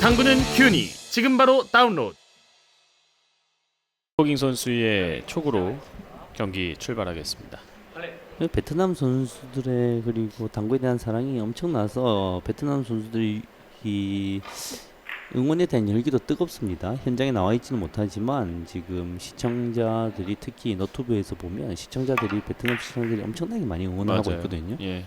당구는 큐니 지금 바로 다운로드. 호깅 선수의 촉으로 경기 출발하겠습니다. 베트남 선수들의 그리고 당구에 대한 사랑이 엄청나서 베트남 선수들이 이 응원에 대한 열기도 뜨겁습니다. 현장에 나와 있지는 못하지만 지금 시청자들이 특히 너튜브에서 보면 시청자들이 베트남 시청자들이 엄청나게 많이 응원을 하고 맞아요. 있거든요. 예.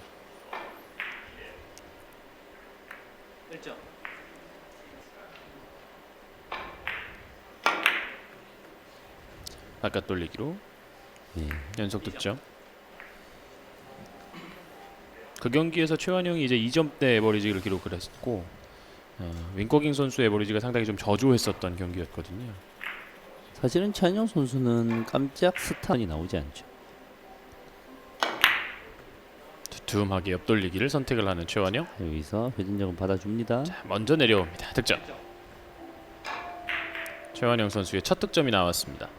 바깥 돌리기로 예. 연속 득점. 그 경기에서 최완영이 이제 2점대 에버리지를 기록을 했고 어, 윙거깅 선수 에버리지가 상당히 좀 저조했었던 경기였거든요. 사실은 차인영 선수는 깜짝 스타이 나오지 않죠. 두툼하게 옆돌리기를 선택을 하는 최완영. 여기서 회전력은 받아줍니다. 자, 먼저 내려옵니다. 득점. 최완영 선수의 첫 득점이 나왔습니다.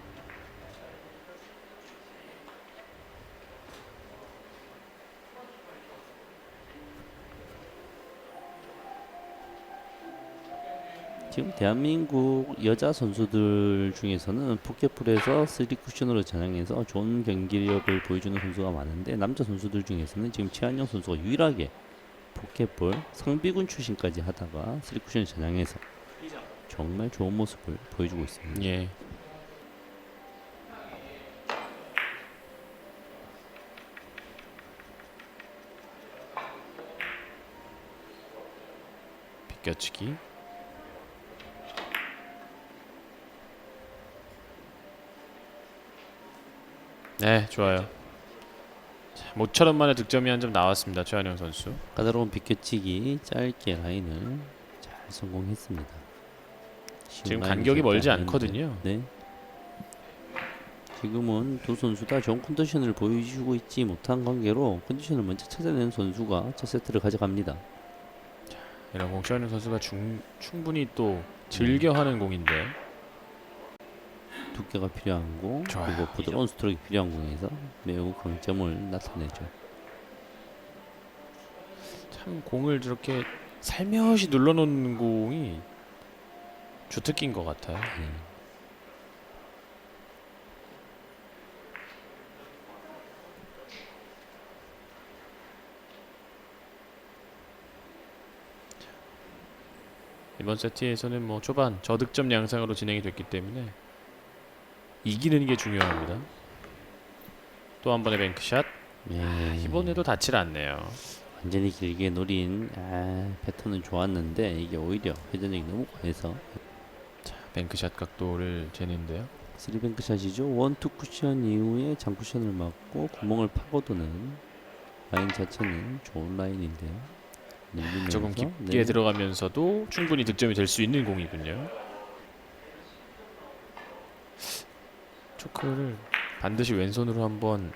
지금 대한민국 여자 선수들 중에서는 포켓풀에서 3 쿠션으로 전향해서 좋은 경기력을 보여주는 선수가 많은데 남자 선수들 중에서는 지금 최한영 선수가 유일하게 포켓볼 성비군 출신까지 하다가 3 쿠션을 전향해서 정말 좋은 모습을 보여주고 있습니다. 예. 비껴치기. 네, 좋아요. 자, 모처럼 만에 득점이 한 점 나왔습니다. 최한영 선수. 까다로운 비껴치기 짧게 라인을 잘 성공했습니다. 지금 간격이 멀지. 않거든요. 네. 지금은 두 선수 다 좋은 컨디션을 보여주고 있지 못한 관계로 컨디션을 먼저 찾아내는 선수가 첫 세트를 가져갑니다. 이런 공 최한영 선수가 중, 충분히 또 즐겨 하는 공인데 두께가 필요한 공 좋아요. 그리고 부드러운 스트로크 필요한 공에서 매우 강점을 나타내죠. 참 공을 저렇게 살며시 눌러놓는 공이 주특기인 것 같아요. 네. 이번 세트에서는 뭐 초반 저득점 양상으로 진행이 됐기 때문에 이기는 게 중요합니다. 또 한 번의 뱅크샷. 네. 이번에도 닿질 않네요. 완전히 길게 노린 아, 패턴은 좋았는데 이게 오히려 회전력이 너무 과해서 뱅크샷 각도를 재는데요. 3뱅크 샷이죠. 원투 쿠션 이후에 장 쿠션을 맞고 구멍을 파고드는 라인 자체는 좋은 라인인데요. 늘리면서, 조금 깊게 네. 들어가면서도 충분히 득점이 될 수 있는 공이군요. 초크를 반드시 왼손으로 한번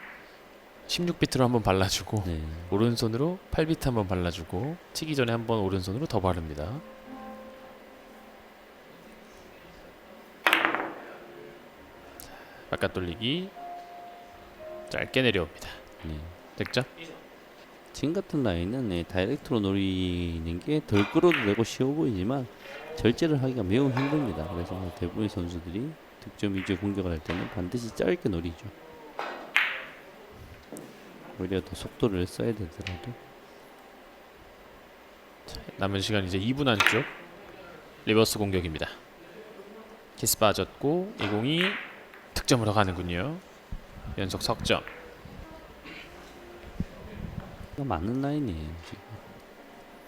16비트로 한번 발라주고 네. 오른손으로 8비트 한번 발라주고 치기 전에 한번 오른손으로 더 바릅니다. 바깥 돌리기 짧게 내려옵니다. 네. 득점. 지금 같은 라인은 네, 다이렉트로 노리는 게 덜 끌어도 되고 쉬워 보이지만 절제를 하기가 매우 힘듭니다. 그래서 대부분의 선수들이 득점 위주의 공격을 할 때는 반드시 짧게 노리죠. 오히려 더 속도를 써야 되더라도 남은 시간 이제 2분 안쪽 리버스 공격입니다. 키스 빠졌고 이 공이 득점으로 가는군요. 연속 석점. 많은 라인이에요. 지금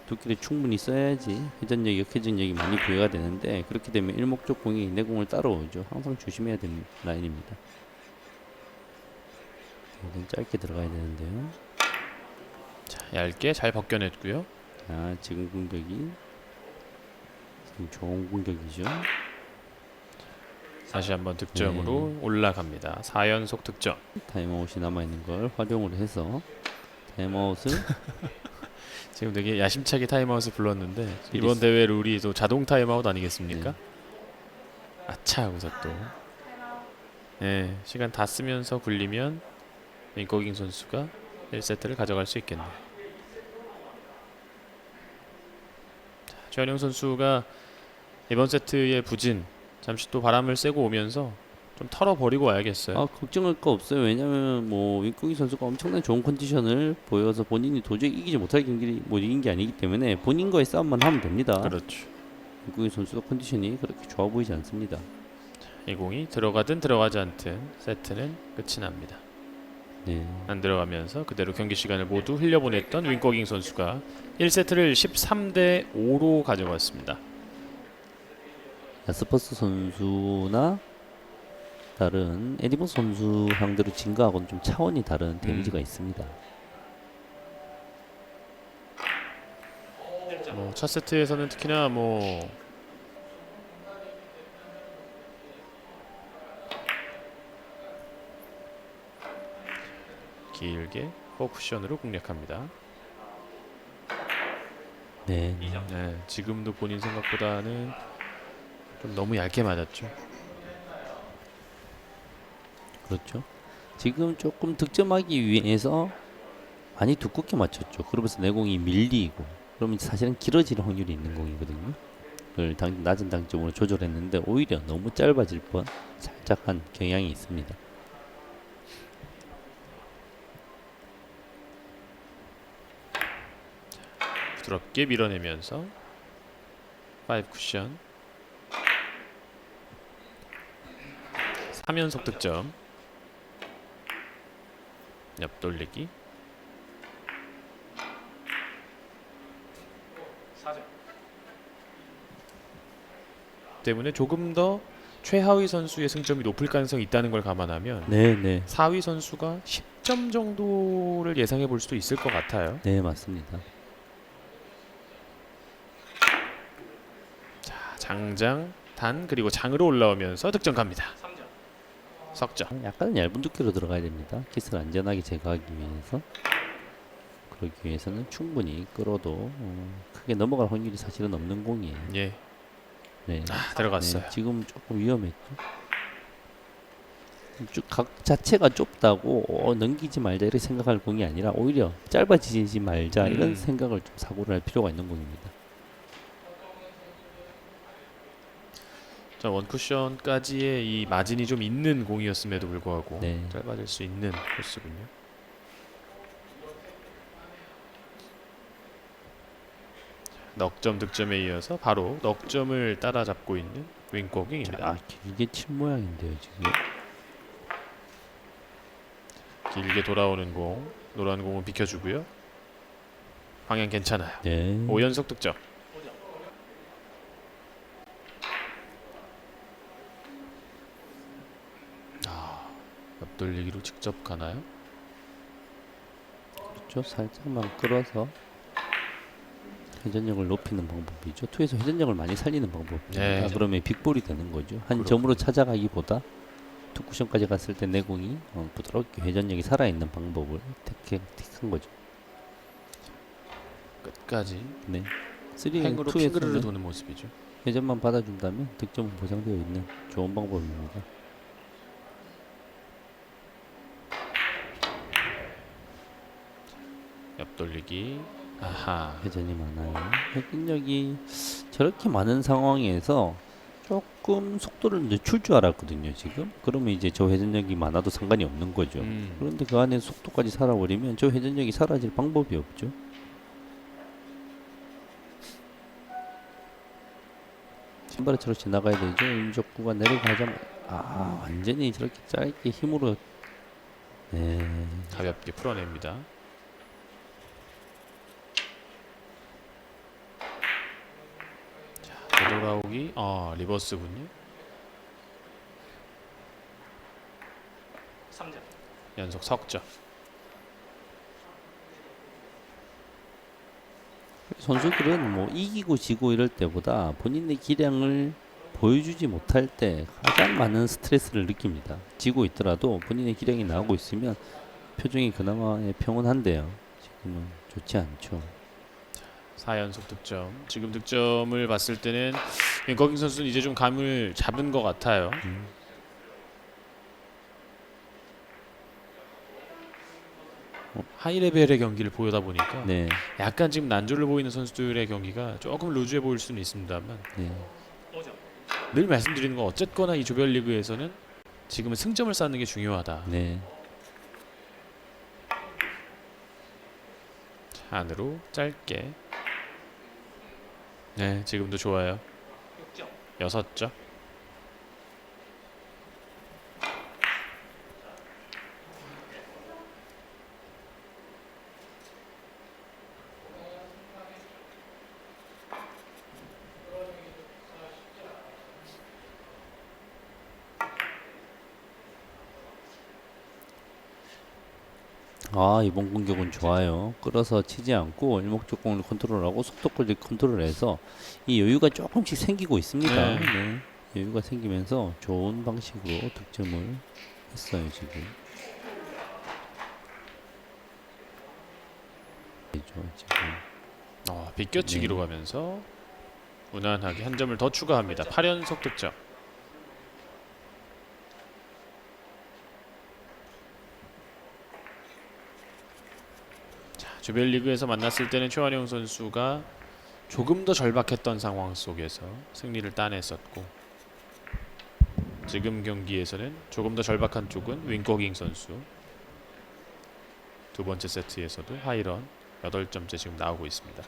두께를 충분히 써야지 회전력, 역회전력이 많이 부여가 되는데 그렇게 되면 일목적 공이 내 공을 따라오죠. 항상 조심해야 되는 라인입니다. 이건 짧게 들어가야 되는데요. 자, 얇게 잘 벗겨냈고요. 아 지금 공격이 지금 좋은 공격이죠. 다시 한번 득점으로 올라갑니다. 4연속 득점. 타임아웃이 남아 있는 걸 활용을 해서 타임아웃을 지금 되게 야심차게 타임아웃을 불렀는데 이번 대회 룰이 또 자동 타임아웃 아니겠습니까? 아차 하고서 또 예, 시간 다 쓰면서 굴리면 윙거깅 선수가 1세트를 가져갈 수 있겠네요. 자, 최현영 선수가 이번 세트의 부진 잠시 또 바람을 쐬고 오면서 좀 털어버리고 와야겠어요. 아 걱정할 거 없어요. 왜냐면 뭐 윙꾸기 선수가 엄청난 좋은 컨디션을 보여서 본인이 도저히 이기지 못할 경기를 못 이긴 게 아니기 때문에 본인과의 싸움만 하면 됩니다. 그렇죠. 윙꾸기 선수도 컨디션이 그렇게 좋아 보이지 않습니다. 이 공이 들어가든 들어가지 않든 세트는 끝이 납니다. 네. 안 들어가면서 그대로 경기 시간을 모두 흘려보냈던 윙거깅 선수가 1세트를 13대 5로 가져갔습니다. 야스퍼스 선수나 다른 에디먼 선수 상대로 진 거하고는 좀 차원이 다른 데미지가 있습니다. 뭐 첫 세트에서는 특히나 뭐 길게 포쿠션으로 공략합니다. 네. 네, 지금도 본인 생각보다는 좀 너무 얇게 맞았죠. 그렇죠. 지금 조금 득점하기 위해서 많이 두껍게 맞췄죠. 그러면서 내공이 밀리고 그러면 사실은 길어질 확률이 있는 공이거든요. 그걸 당, 낮은 당점으로 조절했는데 오히려 너무 짧아질 뻔 살짝 한 경향이 있습니다. 부드럽게 밀어내면서 5 쿠션 3연속 득점 옆 돌리기 때문에 조금 더 최하위 선수의 승점이 높을 가능성이 있다는 걸 감안하면 네, 네. 4위 선수가 10점 정도를 예상해 볼 수도 있을 것 같아요. 네, 맞습니다. 자, 장장, 단 그리고 장으로 올라오면서 득점 갑니다. 석점. 약간 얇은 두께로 들어가야 됩니다. 키스를 안전하게 제거하기 위해서. 그러기 위해서는 충분히 끌어도 어, 크게 넘어갈 확률이 사실은 없는 공이에요. 예, 네. 아, 들어갔어요. 네, 지금 조금 위험했죠. 쭉각 자체가 좁다고 어, 넘기지 말자 이렇게 생각할 공이 아니라 오히려 짧아지지 말자 이런 음. 생각을 좀 사고를 할 필요가 있는 공입니다. 자, 원쿠션까지의 이 마진이 좀 있는 공이었음에도 불구하고 네. 짧아질 수 있는 코스군요. 넉점 득점에 이어서 바로 넉점을 따라잡고 있는 윙고깅입니다. 아 길게 칠 모양인데요 지금. 길게 돌아오는 공, 노란 공은 비켜주고요. 방향 괜찮아요. 네. 5연속 득점. 돌리기로 직접 가나요? 그렇죠. 살짝만 끌어서 회전력을 높이는 방법이죠. 투에서 회전력을 많이 살리는 방법입니다. 네. 그러면 빅볼이 되는 거죠. 한 그렇군요. 점으로 찾아가기보다 투 쿠션까지 갔을 때 내 공이 어, 부드럽게 회전력이 살아있는 방법을 택해, 택한 거죠. 끝까지 네. 3 행으로 핑그르르 2에서는 도는 모습이죠. 회전만 받아준다면 득점은 보장되어 있는 좋은 방법입니다. 돌리기. 아하. 회전이 많아요. 회전력이 저렇게 많은 상황에서 조금 속도를 늦출 줄 알았거든요. 지금 그러면 이제 저 회전력이 많아도 상관이 없는 거죠. 음, 그런데 그 안에 속도까지 살아버리면 저 회전력이 사라질 방법이 없죠. 신발처럼 지나가야 되죠. 임적구가 내려가자마자 아 완전히 저렇게 짧게 힘으로 네 가볍게 풀어냅니다. 되돌아오기. 아, 리버스군요. 3점. 연속 석점. 선수들은 뭐 이기고 지고 이럴 때보다 본인의 기량을 보여주지 못할 때 가장 많은 스트레스를 느낍니다. 지고 있더라도 본인의 기량이 나오고 있으면 표정이 그나마 평온한데요. 지금은 좋지 않죠. 4연속 득점. 지금 득점을 봤을 때는 윙거깅 선수는 이제 좀 감을 잡은 것 같아요. 음. 하이 레벨의 경기를 보여다 보니까 네, 약간 지금 난조를 보이는 선수들의 경기가 조금 루즈해 보일 수는 있습니다만 네. 5점. 늘 말씀드리는 건 어쨌거나 이 조별리그에서는 지금은 승점을 쌓는 게 중요하다. 네. 자, 안으로 짧게. 네, 지금도 좋아요. 여섯 점. 아 이번 공격은 좋아요. 끌어서 치지 않고 일목적공을 컨트롤하고 속도까지 컨트롤해서 이 여유가 조금씩 생기고 있습니다. 네. 네. 여유가 생기면서 좋은 방식으로 득점을 했어요 지금. 지금. 어, 비껴치기로 가면서 무난하게 한 점을 더 추가합니다. 8연속 득점. 자, 조별리그에서 만났을 때는 최완용 선수가 조금 더 절박했던 상황 속에서 승리를 따냈었고 지금 경기에서는 조금 더 절박한 쪽은 윙거깅 선수 두 번째 세트에서도 하이런 8점째 지금 나오고 있습니다.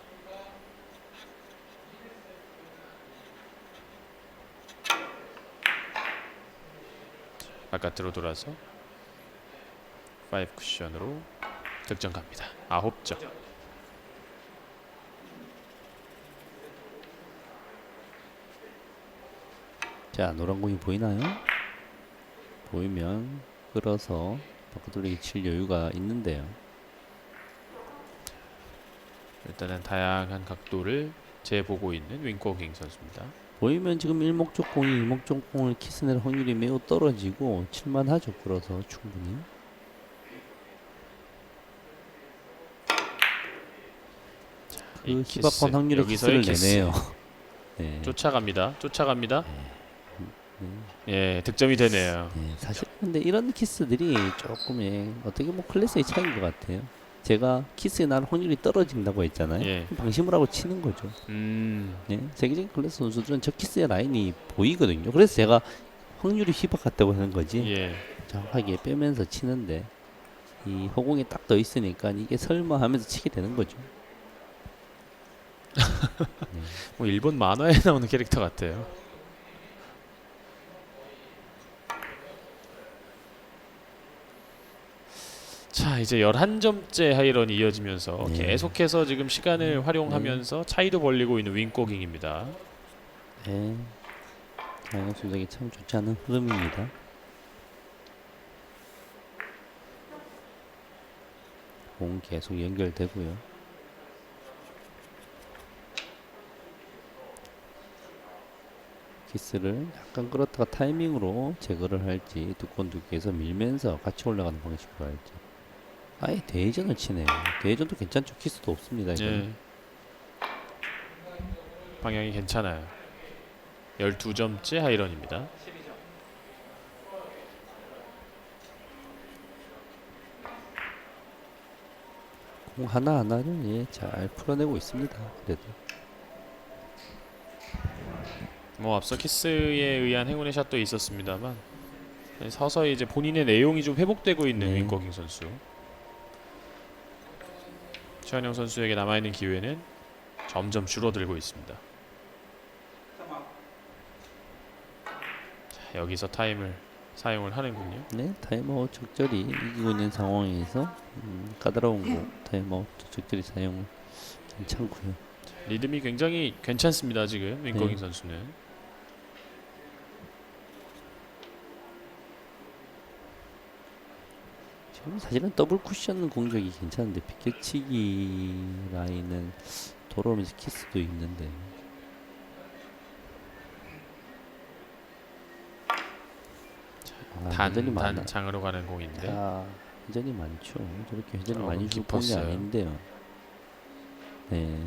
바깥으로 돌아서 5 쿠션으로 득점 갑니다. 9점. 자 노란 공이 보이나요? 보이면 끌어서 바꿔 돌리기 칠 여유가 있는데요. 일단은 다양한 각도를 재보고 있는 윙코깅 선수입니다. 보이면 지금 일목적 공이 일목적 공을 키스낼 확률이 매우 떨어지고 칠만하죠. 끌어서 충분히. 그 키스, 희박한 확률의 여기서의 키스를 키스. 내네요. 네. 쫓아갑니다. 쫓아갑니다. 예, 득점이 되네요. 네, 사실 근데 이런 키스들이 조금 예, 어떻게 보면 클래스의 차이인 것 같아요. 제가 키스에 날 확률이 떨어진다고 했잖아요. 예. 방심을 하고 치는 거죠. 음, 네, 세계적인 클래스 선수들은 저 키스의 라인이 보이거든요. 그래서 제가 확률이 희박 같다고 하는 거지. 예. 정확하게 빼면서 치는데 이 허공에 딱 떠 있으니까 이게 설마 하면서 치게 되는 거죠. 뭐 일본 만화에 나오는 캐릭터 같아요. 자 이제 11점째 하이런이 이어지면서 네. 계속해서 지금 시간을 활용하면서 차이도 벌리고 있는 윙코깅입니다. 네. 장현 선수에게 참 좋지 않은 흐름입니다. 공 계속 연결되고요. 키스를 약간 끌었다가 타이밍으로 제거를 할지 두건 두 개에서 밀면서 같이 올라가는 방식으로 할지 아예 대전을 치네요. 대전도 괜찮죠. 키스도 없습니다. 예. 방향이 괜찮아요. 12점째 하이런입니다. 공 하나하나를 예, 잘 풀어내고 있습니다. 그래도 뭐 앞서 키스에 의한 행운의 샷도 있었습니다만 서서히 이제 본인의 내용이 좀 회복되고 있는 네. 윙거깅 선수. 최한영 선수에게 남아 있는 기회는 점점 줄어들고 있습니다. 자, 여기서 타임을 사용을 하는군요. 네 타임아웃 적절히 이기고 있는 상황에서 음, 까다로운 거 타임아웃 적절히 사용 괜찮고요. 리듬이 굉장히 괜찮습니다 지금 윙거깅 네. 선수는. 지금 사실은 더블 쿠션 공격이 괜찮은데 비껴치기 라인은 돌아오면서 키스도 있는데 많아. 단단장으로 가는 공인데 아, 회전이 많죠. 저렇게 회전이 조금 많이 줄 공이. 아닌데요. 네.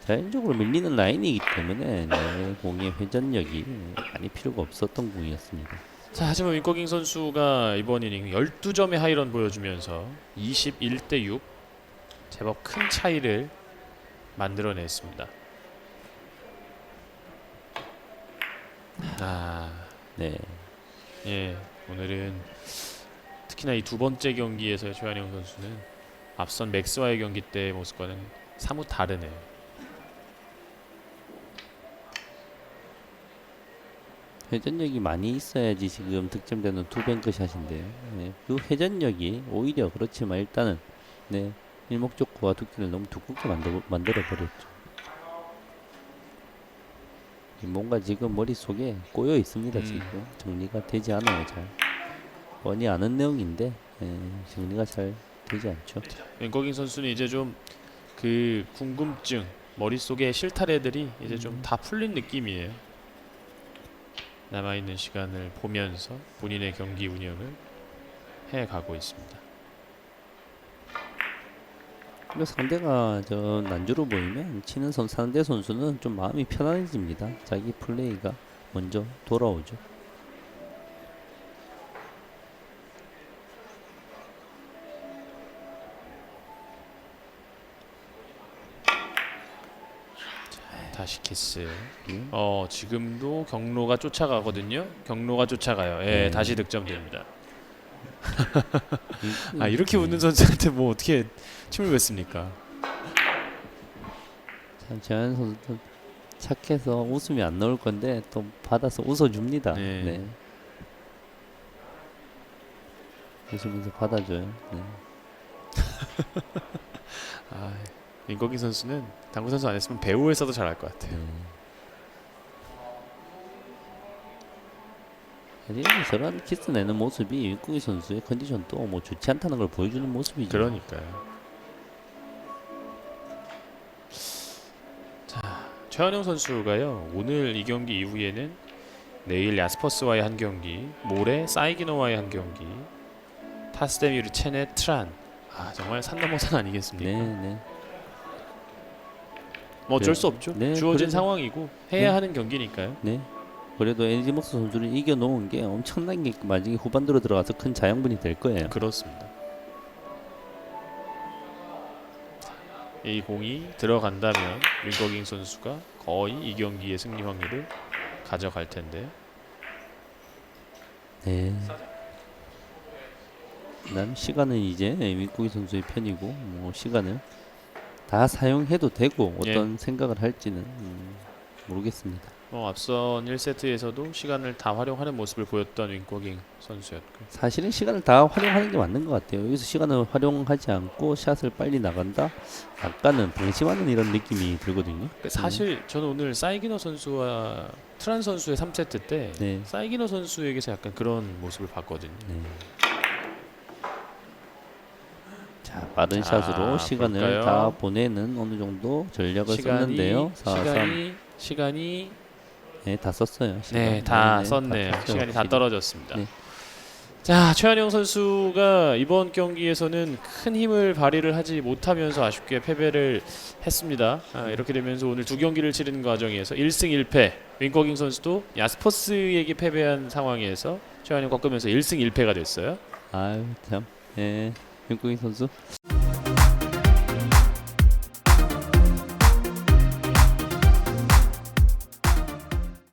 자연적으로 밀리는 라인이기 때문에 네, 공의 회전력이 많이 필요가 없었던 공이었습니다. 자 하지만 윙거깅 선수가 이번 이닝 12점의 하이런 보여주면서 21대 6 제법 큰 차이를 만들어냈습니다. 아, 네. 예, 오늘은 특히나 이 두 번째 경기에서의 최한영 선수는 앞선 맥스와의 경기 때의 모습과는 사뭇 다르네요. 회전력이 많이 있어야지 지금 득점되는 두 뱅크샷인데요. 네. 그 회전력이 오히려 그렇지만 일단은 네. 일목적구와 두께를 너무 두껍게 만들어, 만들어 버렸죠. 뭔가 지금 머릿속에 꼬여 있습니다. 음. 지금 정리가 되지 않아요. 잘 뻔히 아는 내용인데 예, 정리가 잘 되지 않죠. 웬거깅 선수는 이제 좀 그 궁금증 머릿속에 실타래들이 이제 좀 다 풀린 느낌이에요. 남아 있는 시간을 보면서 본인의 경기 운영을 해 가고 있습니다. 상대가 저 난주로 보이면 치는 선 상대 선수는 좀 마음이 편안해집니다. 자기 플레이가 먼저 돌아오죠. 다시 키스. 음. 어 지금도 경로가 쫓아가거든요. 경로가 쫓아가요. 예, 네. 다시 득점됩니다. 이- 아 이렇게 네. 웃는 선수한테 뭐 어떻게 침을 뱉습니까? 참 재현 선수도 착해서 웃음이 안 나올 건데 또 받아서 웃어줍니다. 네. 네. 웃으면서 받아줘요. 네. 아 민거기 선수는 당구 선수 안 했으면 배우에서도 잘할 것 같아요. 네. 사실 저런 키스 내는 모습이 육국이 선수의 컨디션도 뭐 좋지 않다는 걸 보여주는 모습이죠. 그러니까요. 자 최한영 선수가요 오늘 이 경기 이후에는 내일 야스퍼스와의 한 경기, 모레 사이기노와의 한 경기, 타스데미르 체네 트란. 아 정말 산 넘어 산 아니겠습니까? 네, 네. 뭐 어쩔 네. 수 없죠. 네, 주어진 그래도- 상황이고 해야 네. 하는 경기니까요. 네. 그래도 LG 목스 선수를 이겨놓은 게 엄청난 게 나중에 후반으로 들어가서 큰 자양분이 될 거예요. 그렇습니다. 이 공이 들어간다면 윈거깅 선수가 거의 이 경기의 승리 확률을 가져갈 텐데 네. 난 시간은 이제 윗구기 선수의 편이고 뭐 시간을 다 사용해도 되고 어떤 생각을 할지는 음, 모르겠습니다. 뭐 앞선 1세트에서도 시간을 다 활용하는 모습을 보였던 윈거깅 선수였고 사실은 시간을 다 활용하는 게 맞는 것 같아요. 여기서 시간을 활용하지 않고 샷을 빨리 나간다. 약간은 방심하는 이런 느낌이 들거든요. 그 사실 저는 오늘 사이기너 선수와 트란 선수의 3세트 때 네. 사이기너 선수에게서 약간 그런 모습을 봤거든요. 네. 자 빠른 자, 샷으로 시간을 볼까요? 다 보내는 어느 정도 전략을 시간이 썼는데요. 4, 3, 시간이 시간이 네, 다 썼어요. 시간. 네, 다 네, 네, 썼네요. 다 썼어요, 시간이 다 확실히. 떨어졌습니다. 네. 자, 최한영 선수가 이번 경기에서는 큰 힘을 발휘를 하지 못하면서 아쉽게 패배를 했습니다. 아, 이렇게 되면서 오늘 두 경기를 치르는 과정에서 1승 1패. 윈거깅 선수도 야스퍼스에게 패배한 상황에서 최한영 꺾으면서 1승 1패가 됐어요. 아유 참. 예. 윤국인 선수.